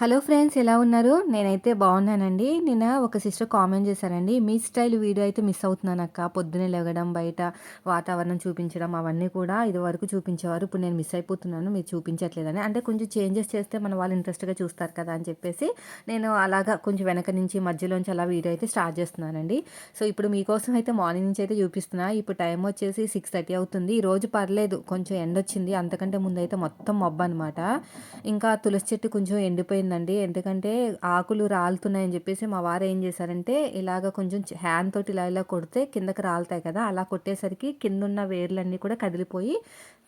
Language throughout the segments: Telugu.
హలో ఫ్రెండ్స్ ఎలా ఉన్నారు? నేనైతే బాగున్నానండి. నిన్న ఒక సిస్టర్ కామెంట్ చేశారండి మీ స్టైల్ వీడియో అయితే మిస్ అవుతున్నాను అక్క. పొద్దున్నే లేవడం బయట వాతావరణం చూపించడం అవన్నీ కూడా ఇది వరకు చూపించేవారు. ఇప్పుడు నేను మిస్ అయిపోతున్నాను మీరు చూపించట్లేదని. అంటే కొంచెం చేంజెస్ చేస్తే మన వాళ్ళు ఇంట్రెస్ట్గా చూస్తారు కదా అని చెప్పేసి నేను అలాగా కొంచెం వెనక నుంచి మధ్యలోంచి అలా వీడియో అయితే స్టార్ట్ చేస్తున్నానండి. సో ఇప్పుడు మీకోసం అయితే మార్నింగ్ నుంచి అయితే చూపిస్తున్నా. ఇప్పుడు టైం వచ్చేసి సిక్స్ థర్టీ అవుతుంది. ఈ రోజు పర్లేదు కొంచెం ఎండ వచ్చింది అంతకంటే ముందు అయితే మొత్తం మబ్బు అనమాట ఇంకా తులసి చెట్టు కొంచెం ఎండిపోయింది. అయిపోయిందండి ఎందుకంటే ఆకులు రాలుతున్నాయని చెప్పేసి మా వారు ఏం చేశారంటే ఇలాగ కొంచెం హ్యాండ్ తోటి ఇలా ఇలా కొడితే కిందకి రాలుతాయి కదా అలా కొట్టేసరికి కింద ఉన్న వేర్లన్నీ కూడా కదిలిపోయి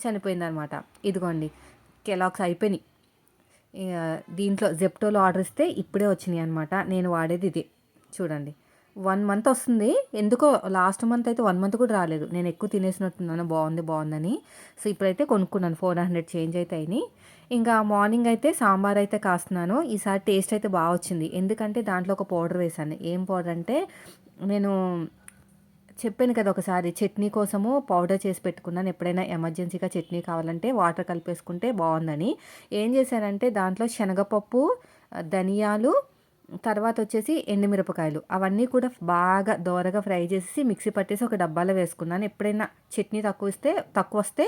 చనిపోయిందనమాట. ఇదిగోండి కెలాక్స్ అయిపోయినాయి. దీంట్లో జెప్టోలో ఆర్డర్ ఇస్తే ఇప్పుడే వచ్చినాయి అనమాట నేను వాడేది ఇది. చూడండి. వన్ మంత్ వస్తుంది. ఎందుకో లాస్ట్ మంత్ అయితే వన్ మంత్ కూడా రాలేదు. నేను ఎక్కువ తినేసినట్టున్నాను. బాగుంది బాగుందని. సో ఇప్పుడైతే కొనుక్కున్నాను. ఫోర్ హండ్రెడ్ చేంజ్ అయితే అయినాయి. ఇంకా మార్నింగ్ అయితే సాంబార్ అయితే కాస్తున్నాను. ఈసారి టేస్ట్ అయితే బాగా వచ్చింది. ఎందుకంటే దాంట్లో ఒక పౌడర్ వేసాను ఏం పౌడర్ అంటే నేను చెప్పాను కదా ఒకసారి చట్నీ కోసము పౌడర్ చేసి పెట్టుకున్నాను. ఎప్పుడైనా ఎమర్జెన్సీగా చట్నీ కావాలంటే వాటర్ కలిపేసుకుంటే బాగుందని. ఏం చేశానంటే దాంట్లో శనగపప్పు ధనియాలు తర్వాత వచ్చేసి ఎండుమిరపకాయలు. అవన్నీ కూడా బాగా దోరగా ఫ్రై చేసి మిక్సీ పట్టేసి ఒక డబ్బాలో వేసుకున్నాను. ఎప్పుడైనా చట్నీ తక్కువ ఇస్తే తక్కువ వస్తే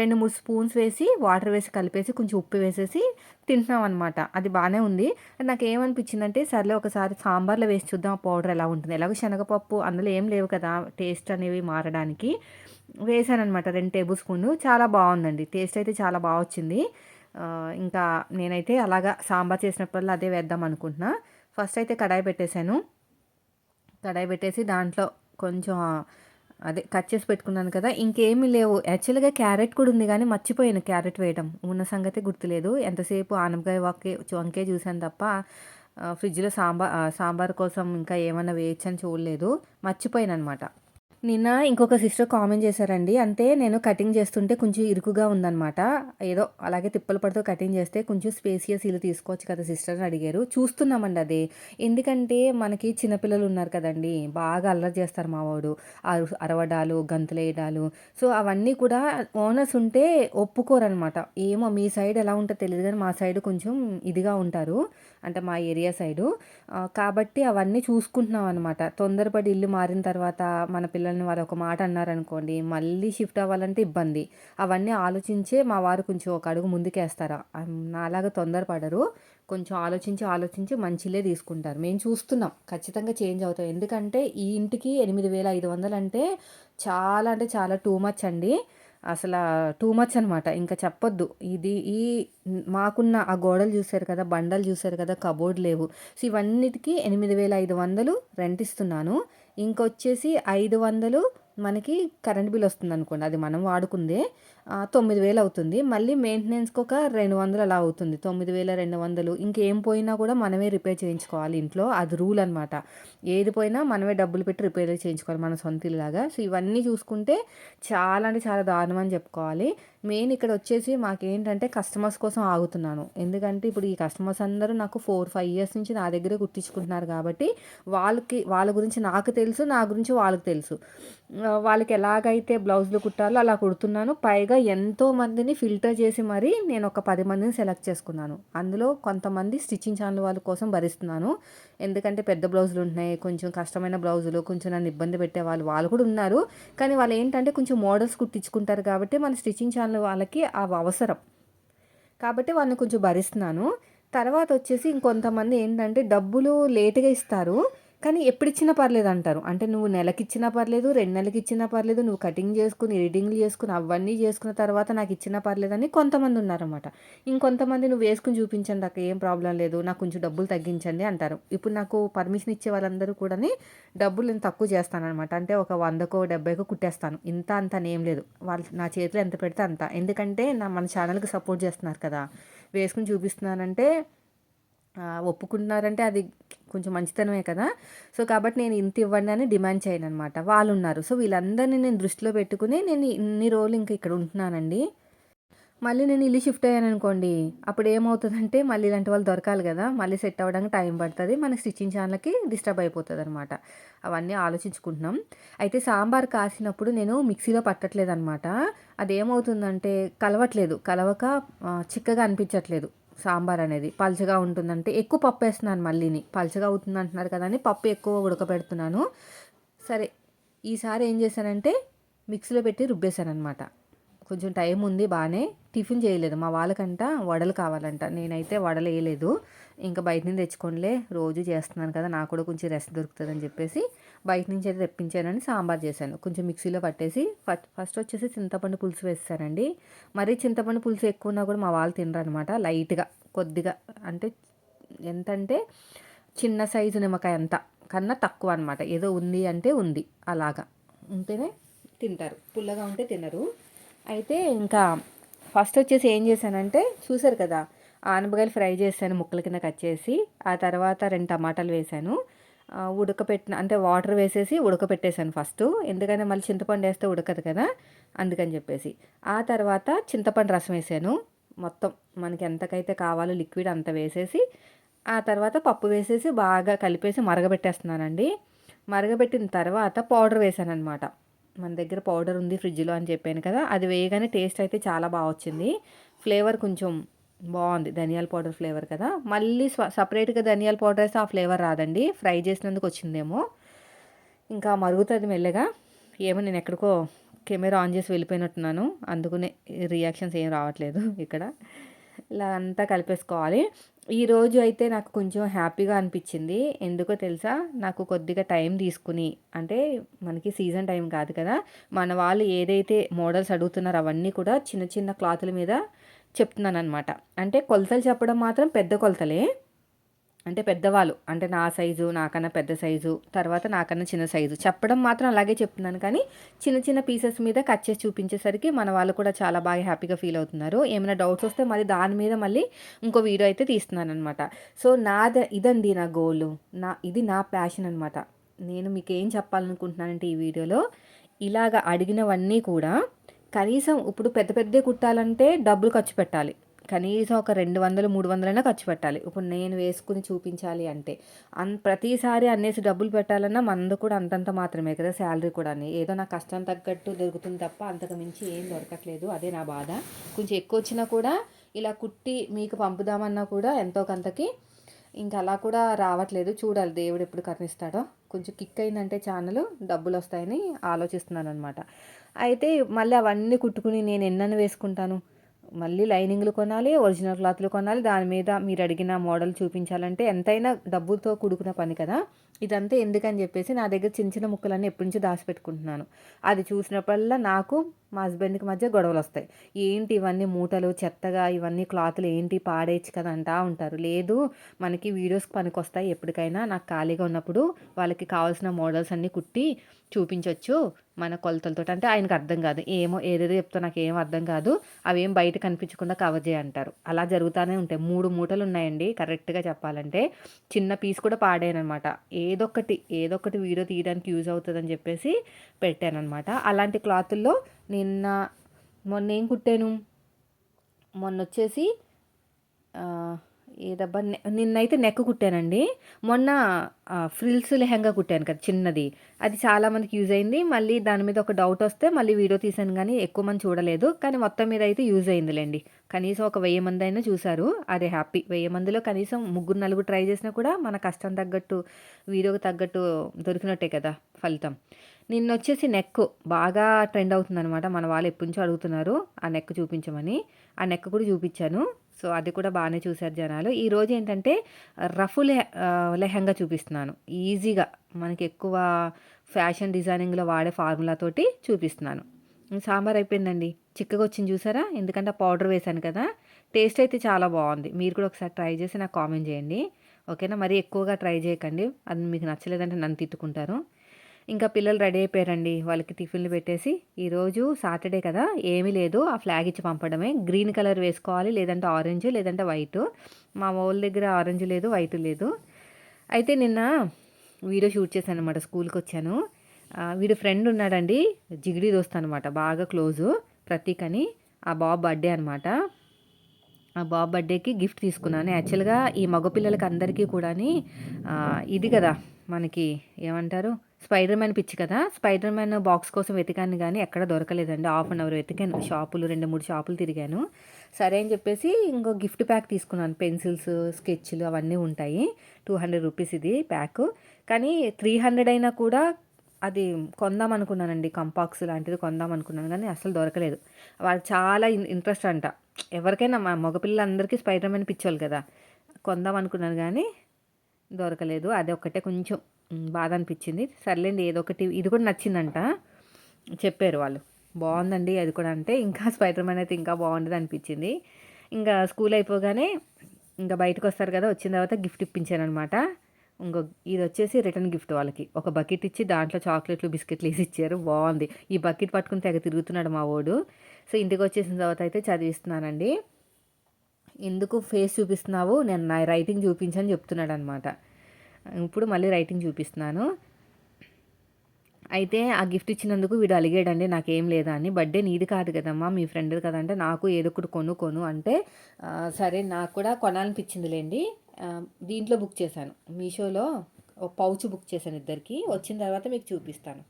రెండు మూడు స్పూన్స్ వేసి వాటర్ వేసి కలిపేసి కొంచెం ఉప్పు వేసేసి తింటున్నాం అనమాట అది బాగానే ఉంది. నాకు ఏమనిపించిందంటే సర్లే ఒకసారి సాంబార్లో వేసి చూద్దాం ఆ పౌడర్ ఎలా ఉంటుంది. ఎలాగో శనగపప్పు అందులో ఏం లేవు కదా టేస్ట్ అనేవి మారడానికి వేసానమాట రెండు టేబుల్ స్పూన్ చాలా బాగుందండి. టేస్ట్ అయితే చాలా బాగా వచ్చింది ఇంకా నేనైతే అలాగా సాంబార్ చేసినప్పుడల్లా అదే వేద్దాం అనుకుంటున్నా. ఫస్ట్ అయితే కడాయి పెట్టేశాను. కడాయి పెట్టేసి దాంట్లో కొంచెం అదే కట్ చేసి పెట్టుకున్నాను కదా ఇంకేమీ లేవు. యాక్చువల్గా క్యారెట్ కూడా ఉంది కానీ మర్చిపోయాను క్యారెట్ వేయడం. ఉన్న సంగతి గుర్తులేదు. ఎంతసేపు ఆనపకాయ వాకే వంకే చూశాను తప్ప ఫ్రిడ్జ్లో సాంబార్ సాంబార్ కోసం ఇంకా ఏమైనా వేయచ్చని చూడలేదు. మర్చిపోయాను అనమాట నిన్న ఇంకొక సిస్టర్ కామెంట్ చేశారండి. అంటే నేను కటింగ్ చేస్తుంటే కొంచెం ఇరుకుగా ఉందన్నమాట. ఏదో అలాగే తిప్పలు పడుతూ కటింగ్ చేస్తే కొంచెం స్పేసియస్ ఇల్లు తీసుకోవచ్చు కదా సిస్టర్ అని అడిగారు. చూస్తున్నామండి అది. ఎందుకంటే మనకి చిన్నపిల్లలు ఉన్నారు కదండి. బాగా అల్లరి చేస్తారు మావాడు. అరవడాలు గంతులేయడాలు. సో అవన్నీ కూడా ఓనర్స్ ఉంటే ఒప్పుకోరనమాట ఏమో మీ సైడ్ ఎలా ఉంటుందో తెలియదు కానీ మా సైడ్ కొంచెం ఇదిగా ఉంటారు. అంటే మా ఏరియా సైడు. కాబట్టి అవన్నీ చూసుకుంటున్నాం అనమాట తొందరపడి ఇల్లు మారిన తర్వాత మన పిల్లలు పిల్లల్ని వారు ఒక మాట అన్నారనుకోండి మళ్ళీ షిఫ్ట్ అవ్వాలంటే ఇబ్బంది. అవన్నీ ఆలోచించే మా వారు కొంచెం ఒక అడుగు ముందుకేస్తారా? నాలాగా తొందరపడరు. కొంచెం ఆలోచించి ఆలోచించి మంచిలే తీసుకుంటారు. మేము చూస్తున్నాం. ఖచ్చితంగా చేంజ్ అవుతాం ఎందుకంటే ఈ ఇంటికి ఎనిమిది వేల ఐదు వందలు అంటే చాలా అంటే చాలా టూ మచ్ అండి. అసలు టూ మచ్ అనమాట ఇంకా చెప్పొద్దు. ఇది ఈ మాకున్న ఆ గోడలు చూశారు కదా బండలు చూశారు కదా కబోర్డ్ లేవు. సో ఇవన్నిటికీ ఎనిమిది వేల ఐదు వందలు రెంట్ ఇస్తున్నాను. ఇంకొచ్చేసి ఐదు వందలు మనకి కరెంట్ బిల్ వస్తుంది అనుకోండి అది మనం వాడుకుందే తొమ్మిది వేలు అవుతుంది. మళ్ళీ మెయింటెనెన్స్కి ఒక రెండు వందలు అలా అవుతుంది. తొమ్మిది వేల రెండు వందలు. ఇంకేం పోయినా కూడా మనమే రిపేర్ చేయించుకోవాలి ఇంట్లో. అది రూల్ అనమాట ఏది పోయినా మనమే డబ్బులు పెట్టి రిపేర్ చేయించుకోవాలి మన సొంత ఇల్లులాగా. సో ఇవన్నీ చూసుకుంటే చాలా అంటే చాలా దారుణం అని చెప్పుకోవాలి. మెయిన్ ఇక్కడ వచ్చేసి మాకేంటంటే కస్టమర్స్ కోసం ఆగుతున్నాను. ఎందుకంటే ఇప్పుడు ఈ కస్టమర్స్ అందరూ నాకు ఫోర్ ఫైవ్ ఇయర్స్ నుంచి నా దగ్గరే కుట్టించుకుంటున్నారు కాబట్టి వాళ్ళకి వాళ్ళ గురించి నాకు తెలుసు నా గురించి వాళ్ళకి తెలుసు. వాళ్ళకి ఎలాగైతే బ్లౌజులు కుట్టాలో అలా కుడుతున్నాను. పైగా ఎంతో మందిని ఫిల్టర్ చేసి మరీ నేను ఒక పది మందిని సెలెక్ట్ చేసుకున్నాను. అందులో కొంతమంది స్టిచ్చింగ్ ఛానల్ వాళ్ళ కోసం భరిస్తున్నాను. ఎందుకంటే పెద్ద బ్లౌజులు ఉంటున్నాయి. కొంచెం కష్టమైన బ్లౌజులు కొంచెం నన్ను ఇబ్బంది పెట్టే వాళ్ళు వాళ్ళు కూడా ఉన్నారు. కానీ వాళ్ళు ఏంటంటే కొంచెం మోడల్స్ కుట్టించుకుంటారు కాబట్టి మన స్టిచ్చింగ్ ఛానల్ వాళ్ళకి అవి అవసరం. కాబట్టి వాళ్ళని కొంచెం భరిస్తున్నాను. తర్వాత వచ్చేసి ఇంకొంతమంది ఏంటంటే డబ్బులు లేటుగా ఇస్తారు. కానీ ఎప్పుడు ఇచ్చినా పర్లేదు అంటారు. అంటే నువ్వు నెలకి ఇచ్చినా పర్లేదు రెండు నెలకి ఇచ్చినా పర్లేదు నువ్వు కటింగ్ చేసుకుని ఎడిటింగ్లు చేసుకుని అవన్నీ చేసుకున్న తర్వాత నాకు ఇచ్చినా పర్లేదు అని కొంతమంది ఉన్నారన్నమాట. ఇంకొంతమంది నువ్వు వేసుకుని చూపించండి అక్క ఏం ప్రాబ్లం లేదు నాకు కొంచెం డబ్బులు తగ్గించండి అంటారు. ఇప్పుడు నాకు పర్మిషన్ ఇచ్చే వాళ్ళందరూ కూడా డబ్బులు నేను తక్కువ చేస్తానమాట అంటే ఒక వందకో డెబ్బైకో కుట్టేస్తాను. ఇంత అంత ఏం లేదు. వాళ్ళు నా చేతిలో ఎంత పెడితే అంత. ఎందుకంటే నా మన ఛానల్కి సపోర్ట్ చేస్తున్నారు కదా. వేసుకుని చూపిస్తున్నానంటే ఒప్పుకుంటున్నారంటే అది కొంచెం మంచితనమే కదా. సో కాబట్టి నేను ఇంత ఇవ్వండి అని డిమాండ్ చేయను అనమాట వాళ్ళు ఉన్నారు సో వీళ్ళందరినీ నేను దృష్టిలో పెట్టుకుని నేను ఇన్ని రోజులు ఇంకా ఇక్కడ ఉంటున్నానండి. మళ్ళీ నేను ఇల్లు షిఫ్ట్ అయ్యాను అనుకోండి అప్పుడు ఏమవుతుందంటే మళ్ళీ ఇలాంటి వాళ్ళు దొరకాలి కదా. మళ్ళీ సెట్ అవ్వడానికి టైం పడుతుంది. మన స్టిచ్చింగ్ ఛానల్కి డిస్టర్బ్ అయిపోతుంది అనమాట అవన్నీ ఆలోచించుకుంటున్నాం. అయితే సాంబార్ కాసినప్పుడు నేను మిక్సీలో పట్టట్లేదు అనమాట అదేమవుతుందంటే కలవట్లేదు. కలవక చిక్కగా అనిపించట్లేదు. సాంబార్ అనేది. పలుచగా ఉంటుందంటే ఎక్కువ పప్పు వేస్తున్నాను మళ్ళీని. పలుచగా అవుతుంది అంటున్నారు కదా అని పప్పు ఎక్కువ ఉడకబెడుతున్నాను. సరే ఈసారి ఏం చేశానంటే మిక్సీలో పెట్టి రుబ్బేశాను అనమాట కొంచెం టైం ఉంది బాగానే. టిఫిన్ చేయలేదు. మా వాళ్ళకంట వడలు కావాలంట. నేనైతే వడలు వేయలేదు. ఇంకా బయట నుంచి తెచ్చుకోనిలే. రోజు చేస్తున్నాను కదా నాకు కూడా కొంచెం రెస్ట్ దొరుకుతుందని చెప్పేసి బయట నుంచి అయితే తెప్పించానని సాంబార్ చేశాను. కొంచెం మిక్సీలో పట్టేసి ఫస్ట్ ఫస్ట్ వచ్చేసి చింతపండు పులుసు వేస్తానండి. మరీ చింతపండు పులుసు ఎక్కువ ఉన్నా కూడా మా వాళ్ళు తినరు అనమాట లైట్గా కొద్దిగా అంటే ఎంతంటే చిన్న సైజు నిమ్మకాయ అంత కన్నా తక్కువ అనమాట ఏదో ఉంది అంటే ఉంది అలాగా. ఉంటేనే తింటారు. పుల్లగా ఉంటే తినరు. అయితే ఇంకా ఫస్ట్ వచ్చేసి ఏం చేశానంటే చూసారు కదా ఆనపకాయలు ఫ్రై చేశాను ముక్కల కింద కట్ చేసి ఆ తర్వాత రెండు టమాటాలు వేసాను ఉడకపెట్టిన అంటే వాటర్ వేసేసి ఉడకపెట్టేశాను ఫస్ట్. ఎందుకంటే మళ్ళీ చింతపండు వేస్తే ఉడకదు కదా అందుకని చెప్పేసి. ఆ తర్వాత చింతపండు రసం వేసాను. మొత్తం మనకి ఎంతకైతే కావాలో లిక్విడ్ అంత వేసేసి ఆ తర్వాత పప్పు వేసేసి బాగా కలిపేసి మరగబెట్టేస్తున్నానండి. మరగబెట్టిన తర్వాత పౌడర్ వేసాను అనమాట మన దగ్గర పౌడర్ ఉంది ఫ్రిడ్జ్లో అని చెప్పాను కదా అది వేయగానే టేస్ట్ అయితే చాలా బాగా వచ్చింది. ఫ్లేవర్ కొంచెం బాగుంది ధనియాల పౌడర్ ఫ్లేవర్ కదా. మళ్ళీ సపరేట్గా ధనియాల పౌడర్ వేస్తే ఆ ఫ్లేవర్ రాదండి ఫ్రై చేసినందుకు వచ్చిందేమో. ఇంకా మరుగుతుంది మెల్లగా. ఏమో నేను ఎక్కడికో కెమెరా ఆన్ చేసి వెళ్ళిపోయినట్టున్నాను అందుకునే రియాక్షన్స్ ఏం రావట్లేదు ఇక్కడ. ఇలా అంతా కలిపేసుకోవాలి. ఈరోజు అయితే నాకు కొంచెం హ్యాపీగా అనిపించింది. ఎందుకో తెలుసా? నాకు కొద్దిగా టైం తీసుకుని అంటే మనకి సీజన్ టైం కాదు కదా మన వాళ్ళు ఏదైతే మోడల్స్ అడుగుతున్నారో అవన్నీ కూడా చిన్న చిన్న క్లాతుల మీద చెప్తున్నాను అనమాట అంటే కొలతలు చెప్పడం మాత్రం పెద్ద కొలతలే. అంటే పెద్దవాళ్ళు అంటే నా సైజు నాకన్నా పెద్ద సైజు తర్వాత నాకన్నా చిన్న సైజు. చెప్పడం మాత్రం అలాగే చెప్తున్నాను కానీ చిన్న చిన్న పీసెస్ మీద కట్ చేసి చూపించేసరికి మన వాళ్ళు కూడా చాలా బాగా హ్యాపీగా ఫీల్ అవుతున్నారు. ఏమైనా డౌట్స్ వస్తే మళ్ళీ దాని మీద మళ్ళీ ఇంకో వీడియో అయితే తీస్తున్నాను అనమాట సో నాద ఇదండి నా గోల్. నా ఇది నా ప్యాషన్ అనమాట నేను మీకు ఏం చెప్పాలనుకుంటున్నానంటే ఈ వీడియోలో ఇలాగ అడిగినవన్నీ కూడా కనీసం ఇప్పుడు పెద్ద పెద్ద కుట్టాలంటే డబ్బులు ఖర్చు పెట్టాలి. కనీసం ఒక రెండు వందలు మూడు వందలైనా ఖర్చు పెట్టాలి. ఇప్పుడు నేను వేసుకుని చూపించాలి అంటే అన్ ప్రతిసారి అన్నేసి డబ్బులు పెట్టాలన్నా మందు కూడా అంతంత మాత్రమే కదా శాలరీ కూడా ఏదో నా కష్టం తగ్గట్టు దొరుకుతుంది తప్ప అంతకు మించి ఏం దొరకట్లేదు. అదే నా బాధ. కొంచెం ఎక్కువ వచ్చినా కూడా ఇలా కుట్టి మీకు పంపుదామన్నా కూడా ఎంతో కొంతకి ఇంకా అలా కూడా రావట్లేదు. చూడాలి దేవుడు ఎప్పుడు కరుణిస్తాడో. కొంచెం కిక్ అయిందంటే ఛానల్ డబ్బులు వస్తాయని ఆలోచిస్తున్నాను అనమాట అయితే మళ్ళీ అవన్నీ కుట్టుకుని నేను ఎన్నని వేసుకుంటాను? మళ్ళీ లైనింగ్లు కొనాలి ఒరిజినల్ క్లాత్లు కొనాలి. దాని మీద మీరు అడిగిన మోడల్ చూపించాలంటే ఎంతైనా డబ్బుతో కూడుకున్న పని కదా. ఇదంతా ఎందుకని చెప్పేసి నా దగ్గర చిన్న చిన్న ముక్కలన్నీ ఎప్పటి నుంచో దాచిపెట్టుకుంటున్నాను. అది చూసినప్పుడల్లా నాకు మా హస్బెండ్కి మధ్య గొడవలు వస్తాయి ఏంటి ఇవన్నీ మూటలు చెత్తగా ఇవన్నీ క్లాతులు ఏంటి పాడేయచ్చు కదా అంటా ఉంటారు. లేదు మనకి వీడియోస్కి పనికొస్తాయి ఎప్పటికైనా. నాకు ఖాళీగా ఉన్నప్పుడు వాళ్ళకి కావాల్సిన మోడల్స్ అన్నీ కుట్టి చూపించవచ్చు మన కొలతలతో అంటే ఆయనకు అర్థం కాదు. ఏమో ఏదేదో చెప్తా నాకు ఏం అర్థం కాదు. అవేం బయట కనిపించకుండా కవర్ చేయంటారు అలా జరుగుతూనే ఉంటాయి. మూడు మూటలు ఉన్నాయండి కరెక్ట్గా చెప్పాలంటే చిన్న పీస్ కూడా పాడానమాట ఏదొకటి ఏదొకటి వీడియో తీయడానికి యూజ్ అవుతుందని చెప్పేసి పెట్టానమాట అలాంటి క్లాతుల్లో నిన్న మొన్న ఏం కుట్టాను? మొన్న వచ్చేసి ఏదబ్బా నిన్నైతే నెక్ కుట్టానండి. మొన్న ఫ్రిల్స్ లెహంగా కుట్టాను కదా చిన్నది. అది చాలామందికి యూజ్ అయింది. మళ్ళీ దాని మీద ఒక డౌట్ వస్తే మళ్ళీ వీడియో తీసాను కానీ ఎక్కువ మంది చూడలేదు. కానీ మొత్తం మీద అయితే యూజ్ అయిందిలేండి. కనీసం ఒక వెయ్యి మంది అయినా చూసారు అదే హ్యాపీ. వెయ్యి మందిలో కనీసం ముగ్గురు నలుగురు ట్రై చేసినా కూడా మన కష్టం తగ్గట్టు వీడియోకి తగ్గట్టు దొరికినట్టే కదా ఫలితం. నిన్న వచ్చేసి నెక్ బాగా ట్రెండ్ అవుతుందనమాట మన వాళ్ళు ఎప్పటి నుంచో అడుగుతున్నారు ఆ నెక్ చూపించమని. ఆ నెక్ కూడా చూపించాను. సో అది కూడా బాగానే చూశారు జనాలు. ఈరోజు ఏంటంటే రఫ్ లెహంగా చూపిస్తున్నాను. ఈజీగా మనకి ఎక్కువ ఫ్యాషన్ డిజైనింగ్లో వాడే ఫార్ములాతోటి చూపిస్తున్నాను. సాంబార్ అయిపోయిందండి. చిక్కగా వచ్చింది చూసారా? ఎందుకంటే పౌడర్ వేశాను కదా. టేస్ట్ అయితే చాలా బాగుంది. మీరు కూడా ఒకసారి ట్రై చేసి నాకు కామెంట్ చేయండి. ఓకేనా? మరీ ఎక్కువగా ట్రై చేయకండి. అది మీకు నచ్చలేదంటే నన్ను తిట్టుకుంటారు. ఇంకా పిల్లలు రెడీ అయిపోయారండి. వాళ్ళకి టిఫిన్లు పెట్టేసి ఈరోజు సాటర్డే కదా ఏమీ లేదు. ఆ ఫ్లాగ్ ఇచ్చి పంపడమే. గ్రీన్ కలర్ వేసుకోవాలి లేదంటే ఆరెంజ్ లేదంటే వైట్. మా వాళ్ళ దగ్గర ఆరెంజ్ లేదు వైట్ లేదు. అయితే నిన్న వీడియో షూట్ చేశాను అనమాట స్కూల్కి వచ్చాను. వీడు ఫ్రెండ్ ఉన్నాడండి జిగిడి దోస్త్ అనమాట బాగా క్లోజు ప్రతీక్ అని. ఆ బాబు బర్త్డే అనమాట ఆ బాబు బర్త్డేకి గిఫ్ట్ తీసుకున్నాను. యాక్చువల్గా ఈ మగపిల్లలకి అందరికీ కూడా ఇది కదా మనకి ఏమంటారు? స్పైడర్ మ్యాన్ పిచ్చి కదా? స్పైడర్ మ్యాన్ బాక్స్ కోసం వెతికాను కానీ ఎక్కడ దొరకలేదండి. హాఫ్ అన్ అవర్ వెతికాను. షాపులు రెండు మూడు షాపులు తిరిగాను. సరే అని చెప్పేసి ఇంకో గిఫ్ట్ ప్యాక్ తీసుకున్నాను. పెన్సిల్స్ స్కెచ్లు అవన్నీ ఉంటాయి. టూ హండ్రెడ్ రూపీస్ ఇది ప్యాక్. కానీ త్రీ హండ్రెడ్ అయినా కూడా అది కొందాం అనుకున్నానండి. కంపాక్స్ లాంటిది కొందాం అనుకున్నాను కానీ అసలు దొరకలేదు. వాళ్ళు చాలా ఇంట్రెస్ట్ అంట. ఎవరికైనా మా మగపిల్లలందరికీ స్పైడర్ మ్యాన్ పిచ్చోళ్ళు కదా. కొందాం అనుకున్నాను కానీ దొరకలేదు. అది ఒక్కటే కొంచెం బాధ అనిపించింది సర్లేండి ఏదో ఒకటి ఇది కూడా నచ్చిందంట. చెప్పారు వాళ్ళు. బాగుందండి అది కూడా అంటే. ఇంకా స్పైడర్ మ్యాన్ అయితే ఇంకా బాగుంటుంది అనిపించింది ఇంకా స్కూల్ అయిపోగానే ఇంకా బయటకు వస్తారు కదా వచ్చిన తర్వాత గిఫ్ట్ ఇప్పించాను అనమాట ఇంకో ఇది వచ్చేసి రిటర్న్ గిఫ్ట్ వాళ్ళకి. ఒక బకెట్ ఇచ్చి దాంట్లో చాక్లెట్లు బిస్కెట్లు వేసి ఇచ్చారు. బాగుంది. ఈ బకెట్ పట్టుకుని తెగ తిరుగుతున్నాడు మా వాడు. సో ఇంటికి వచ్చేసిన తర్వాత అయితే చదివిస్తున్నానండి. ఎందుకు ఫేస్ చూపిస్తున్నావు? నేను నా రైటింగ్ చూపించని చెప్తున్నాడు అనమాట ఇప్పుడు మళ్ళీ రైటింగ్ చూపిస్తున్నాను. అయితే ఆ గిఫ్ట్ ఇచ్చినందుకు వీడు అలిగాడండి నాకేం లేదా అని. బర్త్డే నీది కాదు కదమ్మా మీ ఫ్రెండ్ కదంటే నాకు ఏదో ఒకటి కొను కొను అంటే సరే నాకు కూడా కొనాలనిపించిందిలేండి. దీంట్లో బుక్ చేశాను. మీషోలో ఒక పౌచ్ బుక్ చేశాను ఇద్దరికి. వచ్చిన తర్వాత మీకు చూపిస్తాను.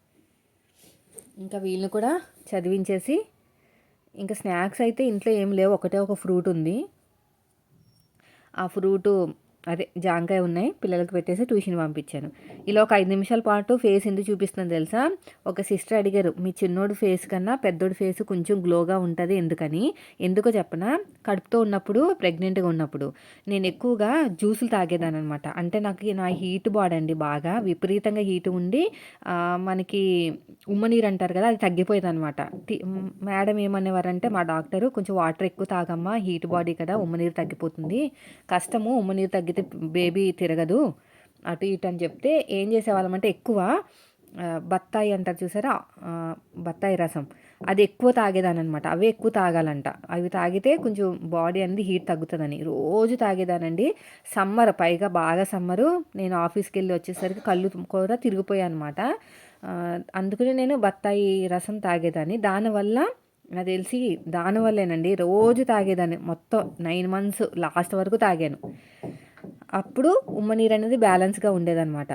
ఇంకా వీళ్ళని కూడా చదివించేసి ఇంకా స్నాక్స్ అయితే ఇంట్లో ఏం లేవు ఒకటే ఒక ఫ్రూట్ ఉంది. ఆ ఫ్రూటు అదే జాంకాయ ఉన్నాయి పిల్లలకు పెట్టేసి ట్యూషన్ పంపించాను. ఇలా ఒక ఐదు నిమిషాల పాటు ఫేస్ ఎందుకు చూపిస్తుంది తెలుసా? ఒక సిస్టర్ అడిగారు మీ చిన్నోడు ఫేస్ కన్నా పెద్దోడి ఫేస్ కొంచెం గ్లోగా ఉంటుంది ఎందుకని? ఎందుకో చెప్పనా? కడుపుతో ఉన్నప్పుడు ప్రెగ్నెంట్గా ఉన్నప్పుడు. నేను ఎక్కువగా జ్యూసులు తాగేదాను అనమాట అంటే నాకు నా హీట్ బాడీ అండి బాగా. విపరీతంగా హీట్ ఉండి మనకి ఉమ్మనీరు అంటారు కదా అది తగ్గిపోయేది అనమాట మేడం ఏమనేవారంటే మా డాక్టరు కొంచెం వాటర్ ఎక్కువ తాగమ్మా హీట్ బాడీ కదా ఉమ్మనీరు తగ్గిపోతుంది. కష్టము ఉమ్మనీరు తగ్గి తగ్గితే బేబీ తిరగదు. అటు ఇటు అని చెప్తే ఏం చేసేవాళ్ళమంటే ఎక్కువ బత్తాయి అంటారు చూసారా? బత్తాయి రసం. అది ఎక్కువ తాగేదానమాట అవే ఎక్కువ తాగాలంట. అవి తాగితే కొంచెం బాడీ అనేది హీట్ తగ్గుతుందని. రోజు తాగేదానండి. సమ్మర్ పైగా బాగా సమ్మరు. నేను ఆఫీస్కి వెళ్ళి వచ్చేసరికి కళ్ళు కూడా తిరిగిపోయాయి అనమాట అందుకనే నేను బత్తాయి రసం తాగేదాన్ని. దానివల్ల నాకు తెలిసి దానివల్లేనండి. రోజు తాగేదాన్ని. మొత్తం నైన్ మంత్స్ లాస్ట్ వరకు తాగాను. అప్పుడు ఉమ్మ నీరు అనేది బ్యాలెన్స్గా ఉండేదన్నమాట.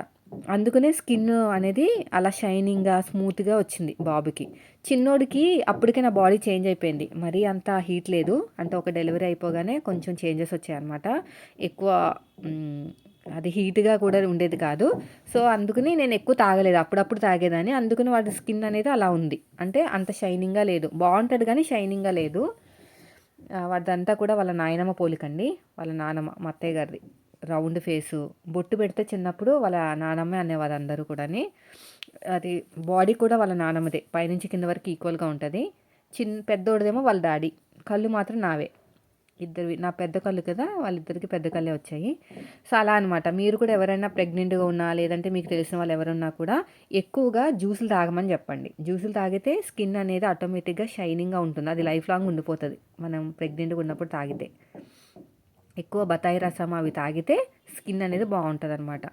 అందుకనే స్కిన్ అనేది అలా షైనింగ్గా స్మూత్గా వచ్చింది బాబుకి. చిన్నోడికి అప్పటికే నా బాడీ చేంజ్ అయిపోయింది. మరీ అంత హీట్ లేదు. అంటే ఒక డెలివరీ అయిపోగానే కొంచెం చేంజెస్ వచ్చాయన్నమాట. ఎక్కువ అది హీట్గా కూడా ఉండేది కాదు. సో అందుకని నేను ఎక్కువ తాగలేదు. అప్పుడప్పుడు తాగేదాన్ని. అందుకని వాడి స్కిన్ అనేది అలా ఉంది. అంటే అంత షైనింగ్గా లేదు. బాగుంటుంది కానీ షైనింగ్గా లేదు. వాదంతా కూడా వాళ్ళ నాయనమ్మ పోలికండి. వాళ్ళ నానమ్మ మా అత్తయ్య గారిది. Round face. బొట్టు పెడితే చిన్నప్పుడు వాళ్ళ నానమ్మే అనేవారు అందరూ కూడాని అది బాడీ కూడా వాళ్ళ నానమ్మదే. పైనుంచి కింద వరకు ఈక్వల్గా ఉంటుంది. చిన్న పెద్దోడిదేమో వాళ్ళ డాడీ. కళ్ళు మాత్రం నావే. ఇద్దరు నా పెద్ద కళ్ళు కదా వాళ్ళిద్దరికి పెద్ద కళ్ళే వచ్చాయి. సో అలా అనమాట మీరు కూడా ఎవరైనా ప్రెగ్నెంట్గా ఉన్నా లేదంటే మీకు తెలిసిన వాళ్ళు ఎవరున్నా కూడా ఎక్కువగా జ్యూసులు తాగమని చెప్పండి. జ్యూసులు తాగితే స్కిన్ అనేది ఆటోమేటిక్గా షైనింగ్గా ఉంటుంది. అది లైఫ్ లాంగ్ ఉండిపోతుంది. మనం ప్రెగ్నెంట్గా ఉన్నప్పుడు తాగితే. ఎక్కువ బత్తాయి రసం అవి తాగితే స్కిన్ అనేది బాగుంటుంది అనమాట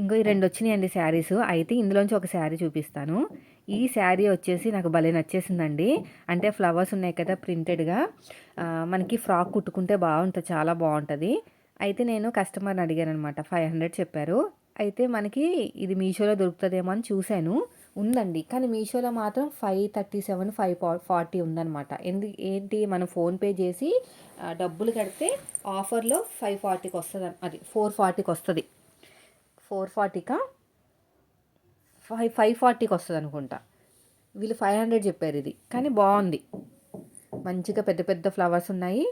ఇంకో ఈ రెండు వచ్చినాయండి శారీస్. అయితే ఇందులోంచి ఒక శారీ చూపిస్తాను. ఈ శారీ వచ్చేసి నాకు భలే నచ్చేసిందండి. అంటే ఫ్లవర్స్ ఉన్నాయి కదా ప్రింటెడ్గా. మనకి ఫ్రాక్ కుట్టుకుంటే బాగుంటుంది చాలా బాగుంటుంది. అయితే నేను కస్టమర్ని అడిగాను అనమాట ఫైవ్ హండ్రెడ్ చెప్పారు. అయితే మనకి ఇది మీషోలో దొరుకుతుందేమో అని చూశాను. ఉందండి. కానీ మీషోలో మాత్రం five thirty seven five forty ఉందన్నమాట. ఎందు ఏంటి మనం ఫోన్పే చేసి డబ్బులు కడితే ఆఫర్లో ఫైవ్ ఫార్టీకి వస్తుంది అది ఫోర్ ఫార్టీకి వస్తుంది. ఫోర్ ఫార్టీకా ఫైవ్ ఫైవ్ ఫార్టీకి వస్తుంది అనుకుంటా. వీళ్ళు ఫైవ్ హండ్రెడ్ చెప్పారు ఇది. కానీ బాగుంది. మంచిగా పెద్ద పెద్ద ఫ్లవర్స్ ఉన్నాయి.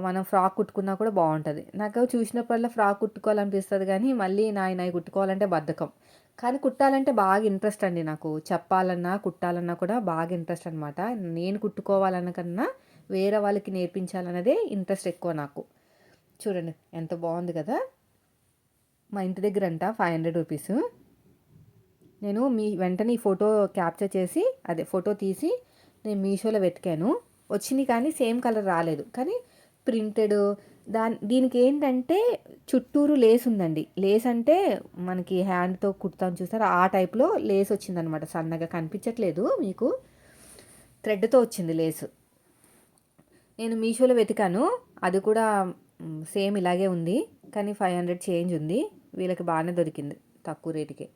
మనం ఫ్రాక్ కుట్టుకున్నా కూడా బాగుంటుంది. నాకు చూసినప్పుడల్లా ఫ్రాక్ కుట్టుకోవాలనిపిస్తుంది కానీ మళ్ళీ నాయన కుట్టుకోవాలంటే బద్ధకం. కానీ కుట్టాలంటే బాగా ఇంట్రెస్ట్ అండి నాకు. చెప్పాలన్నా కుట్టాలన్నా కూడా బాగా ఇంట్రెస్ట్ అనమాట నేను కుట్టుకోవాలన్న కన్నా వేరే వాళ్ళకి నేర్పించాలన్నదే ఇంట్రెస్ట్ ఎక్కువ నాకు. చూడండి ఎంత బాగుంది కదా. మా ఇంటి దగ్గర అంట ఫైవ్ హండ్రెడ్ రూపీస్. నేను మీ వెంటనే ఈ ఫోటో క్యాప్చర్ చేసి అదే ఫోటో తీసి నేను మీషోలో వెతికాను. వచ్చింది కానీ సేమ్ కలర్ రాలేదు. కానీ ప్రింటెడ్. దాని దీనికి ఏంటంటే చుట్టూరు లేస్ ఉందండి లేస్ అంటే మనకి హ్యాండ్తో కుడతాం చూస్తారు? ఆ టైప్లో లేస్ వచ్చిందనమాట సన్నగా కనిపించట్లేదు మీకు. థ్రెడ్తో వచ్చింది లేస్. నేను మీషోలో వెతికాను. అది కూడా సేమ్ ఇలాగే ఉంది. కానీ ఫైవ్ హండ్రెడ్ చేంజ్ ఉంది. వీళ్ళకి బాగానే దొరికింది తక్కువ రేటుకే.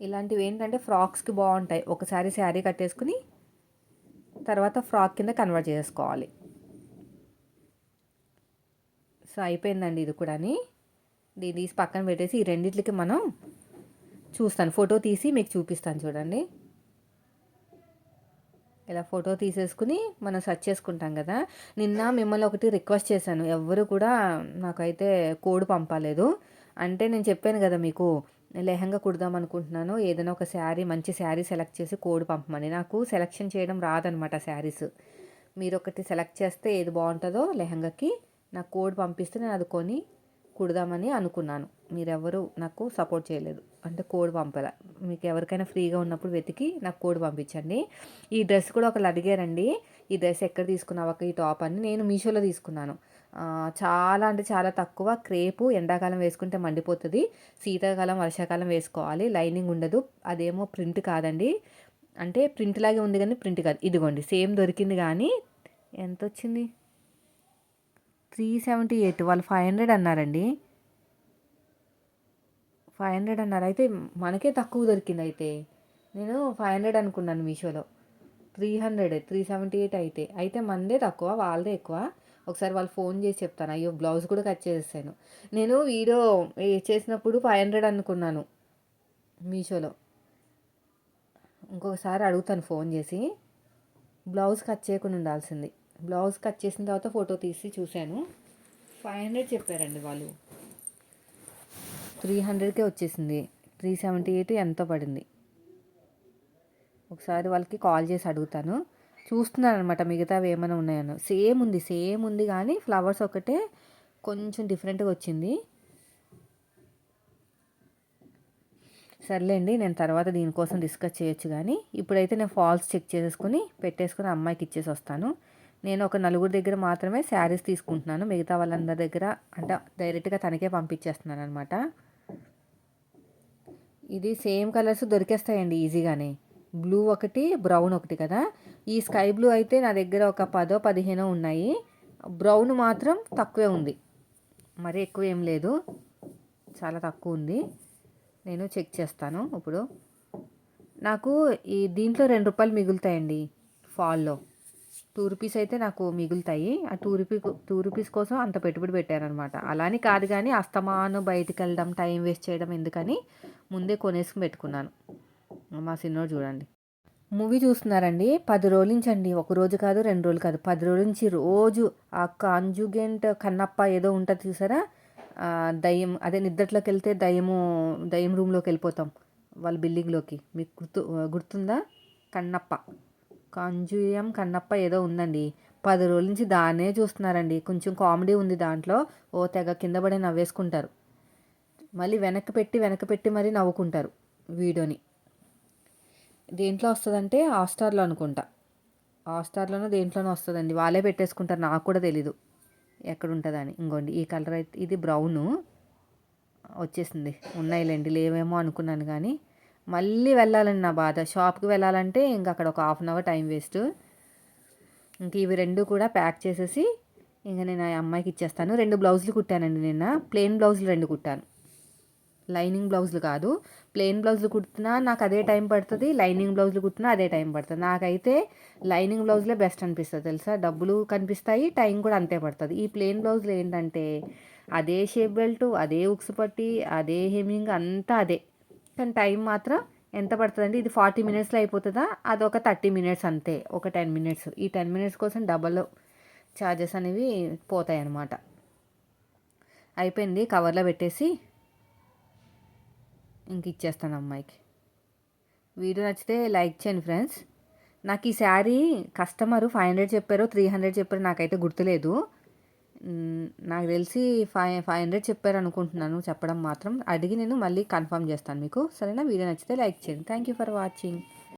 ఇలాంటివి ఏంటంటే ఫ్రాక్స్కి బాగుంటాయి. ఒకసారి శారీ కట్టేసుకుని తర్వాత ఫ్రాక్ కింద కన్వర్ట్ చేసుకోవాలి. సో అయిపోయిందండి ఇది కూడా దీన్ని తీసి పక్కన పెట్టేసి ఈ రెండిట్లకి మనం చూస్తాను. ఫోటో తీసి మీకు చూపిస్తాను చూడండి. ఇలా ఫోటో తీసేసుకుని మనం సెర్చ్ చేసుకుంటాం కదా. నిన్న మిమ్మల్ని ఒకటి రిక్వెస్ట్ చేశాను. ఎవ్వరు కూడా నాకైతే కోడ్ పంపలేదు. అంటే నేను చెప్పాను కదా మీకు లెహంగా కుడదాం అనుకుంటున్నాను. ఏదైనా ఒక శారీ మంచి శారీ సెలెక్ట్ చేసి కోడ్ పంపమని. నాకు సెలెక్షన్ చేయడం రాదనమాట శారీస్. మీరు ఒకటి సెలెక్ట్ చేస్తే ఏది బాగుంటుందో లెహంగాకి నాకు కోడ్ పంపిస్తే నేను అది కొని కుడదామని అనుకున్నాను. మీరెవరు నాకు సపోర్ట్ చేయలేదు. అంటే కోడ్ పంపాల. మీకు ఎవరికైనా ఫ్రీగా ఉన్నప్పుడు వెతికి నాకు కోడ్ పంపించండి. ఈ డ్రెస్ కూడా ఒకళ్ళు అడిగారండి. ఈ డ్రెస్ ఎక్కడ తీసుకున్నావు? ఈ టాప్ అని. నేను మీషోలో తీసుకున్నాను. చాలా అంటే చాలా తక్కువ. క్రేపు ఎండాకాలం వేసుకుంటే మండిపోతుంది. శీతాకాలం వర్షాకాలం వేసుకోవాలి. లైనింగ్ ఉండదు. అదేమో ప్రింట్ కాదండి. అంటే ప్రింట్ లాగే ఉంది కానీ ప్రింట్ కాదు. ఇదిగోండి. సేమ్ దొరికింది కానీ ఎంత వచ్చింది త్రీ సెవెంటీ ఎయిట్ వాళ్ళు ఫైవ్ హండ్రెడ్ అన్నారండి. ఫైవ్ హండ్రెడ్ అన్నారు. అయితే మనకే తక్కువ దొరికింది అయితే. నేను ఫైవ్ హండ్రెడ్ అనుకున్నాను మీషోలో. Three hundred three seventy eight అయితే. అయితే మనదే తక్కువ వాళ్ళదే ఎక్కువ. ఒకసారి వాళ్ళు ఫోన్ చేసి చెప్తాను. అయ్యో బ్లౌజ్ కూడా కట్ చేసేసాను. నేను వీడియో చేసినప్పుడు ఫైవ్ హండ్రెడ్ అనుకున్నాను మీషోలో. ఇంకొకసారి అడుగుతాను ఫోన్ చేసి. బ్లౌజ్ కట్ చేయకుండా ఉండాల్సింది. బ్లౌజ్ కట్ చేసిన తర్వాత ఫోటో తీసి చూశాను. ఫైవ్ హండ్రెడ్ చెప్పారండి వాళ్ళు. త్రీ హండ్రెడ్కే వచ్చేసింది. త్రీ సెవెంటీ ఎయిట్ ఎంతో పడింది? ఒకసారి వాళ్ళకి కాల్ చేసి అడుగుతాను. చూస్తున్నాను అనమాట మిగతావి ఏమైనా ఉన్నాయని. సేమ్ ఉంది సేమ్ ఉంది కానీ ఫ్లవర్స్ ఒకటే కొంచెం డిఫరెంట్గా వచ్చింది. సర్లేండి నేను తర్వాత దీనికోసం డిస్కస్ చేయొచ్చు కానీ ఇప్పుడైతే నేను ఫాల్స్ చెక్ చేసేసుకుని పెట్టేసుకుని అమ్మాయికి ఇచ్చేసి వస్తాను. నేను ఒక నలుగురు దగ్గర మాత్రమే శారీస్ తీసుకుంటున్నాను. మిగతా వాళ్ళందరి దగ్గర అంటే డైరెక్ట్గా తనకే పంపించేస్తున్నాను అనమాట ఇది సేమ్ కలర్స్ దొరికేస్తాయండి ఈజీగానే. బ్లూ ఒకటి బ్రౌన్ ఒకటి కదా. ఈ స్కై బ్లూ అయితే నా దగ్గర ఒక పదో పదిహేనో ఉన్నాయి. బ్రౌన్ మాత్రం తక్కువే ఉంది. మరీ ఎక్కువ ఏం లేదు. చాలా తక్కువ ఉంది. నేను చెక్ చేస్తాను ఇప్పుడు. నాకు ఈ దీంట్లో రెండు రూపాయలు మిగులుతాయండి ఫాల్లో. టూ రూపీస్ అయితే నాకు మిగులుతాయి. ఆ టూ రూపీ టూ రూపీస్ కోసం అంత పెట్టుబడి పెట్టారనమాట. అలానే కాదు కానీ అస్తమాను బయటికి వెళ్ళడం టైం వేస్ట్ చేయడం ఎందుకని ముందే కొనేసుకుని పెట్టుకున్నాను. మా సినిమా చూడండి. మూవీ చూస్తున్నారండి. పది రోజుల నుంచి అండి. ఒక రోజు కాదు రెండు రోజులు కాదు. పది రోజుల నుంచి రోజు ఆ కాంజుగెంట్ కన్నప్ప ఏదో ఉంటుంది చూసారా? దయ్యం అదే నిద్రట్లోకి వెళ్తే దయ్యము దయ్యం రూమ్లోకి వెళ్ళిపోతాం. వాళ్ళ బిల్డింగ్లోకి. మీకు గుర్తు గుర్తుందా? కన్నప్ప. కంజుయం కన్నప్ప ఏదో ఉందండి. పది రోజుల నుంచి దాన్నే చూస్తున్నారండి. కొంచెం కామెడీ ఉంది దాంట్లో. ఓ తెగ కింద పడి నవ్వేసుకుంటారు. మళ్ళీ వెనక్కి పెట్టి వెనక్కి పెట్టి మరీ నవ్వుకుంటారు వీడియోని. దేంట్లో వస్తుందంటే హాట్స్టార్లో అనుకుంటా. హాట్స్టార్లోనో దేంట్లోనో వస్తుందండి. వాళ్ళే పెట్టేసుకుంటారు. నాకు కూడా తెలీదు. ఎక్కడ ఉంటుందని ఇంకోండి ఈ కలర్ అయితే ఇది బ్రౌను. వచ్చేసింది. ఉన్నాయిలేండి. లేవేమో అనుకున్నాను కానీ. మళ్ళీ వెళ్ళాలని నా బాధ. షాప్కి వెళ్ళాలంటే ఇంక అక్కడ ఒక half an hour time waste. ఇంక ఇవి రెండు కూడా ప్యాక్ చేసేసి ఇంక నేను ఆ అమ్మాయికి ఇచ్చేస్తాను. రెండు బ్లౌజులు కుట్టానండి నిన్న. ప్లెయిన్ బ్లౌజులు రెండు కుట్టాను. లైనింగ్ బ్లౌజులు కాదు. ప్లెయిన్ బ్లౌజులు కుట్టినా నాకు అదే టైం పడుతుంది. లైనింగ్ బ్లౌజులు కుట్టినా అదే టైం పడుతుంది. నాకైతే లైనింగ్ బ్లౌజులే బెస్ట్ అనిపిస్తుంది తెలుసా? డబ్బులు కనిపిస్తాయి టైం కూడా అంతే పడుతుంది. ఈ ప్లెయిన్ బ్లౌజులు ఏంటంటే అదే షేప్ బెల్ట్ అదే ఉక్స్ పట్టి అదే హెమింగ్ అంతా అదే. కానీ టైం మాత్రం ఎంత పడుతుందండి? ఇది ఫార్టీ మినిట్స్లో అయిపోతుందా? అది ఒక థర్టీ మినిట్స్ అంతే ఒక టెన్ మినిట్స్. ఈ టెన్ మినిట్స్ కోసం డబల్ ఛార్జెస్ అనేవి పోతాయి అన్నమాట అయిపోయింది కవర్లో పెట్టేసి ఇంక ఇచ్చేస్తాను అమ్మాయికి. వీడియో నచ్చితే లైక్ చేయండి ఫ్రెండ్స్. నాకు ఈ శారీ కస్టమరు ఫైవ్ హండ్రెడ్ చెప్పారు త్రీ హండ్రెడ్ చెప్పారు నాకైతే గుర్తులేదు. నాకు తెలిసి ఫైవ్ ఫైవ్ హండ్రెడ్ చెప్పారు అనుకుంటున్నాను చెప్పడం మాత్రం. అడిగి నేను మళ్ళీ కన్ఫర్మ్ చేస్తాను మీకు. సరేనా? వీడియో నచ్చితే లైక్ చేయండి. Thank you for watching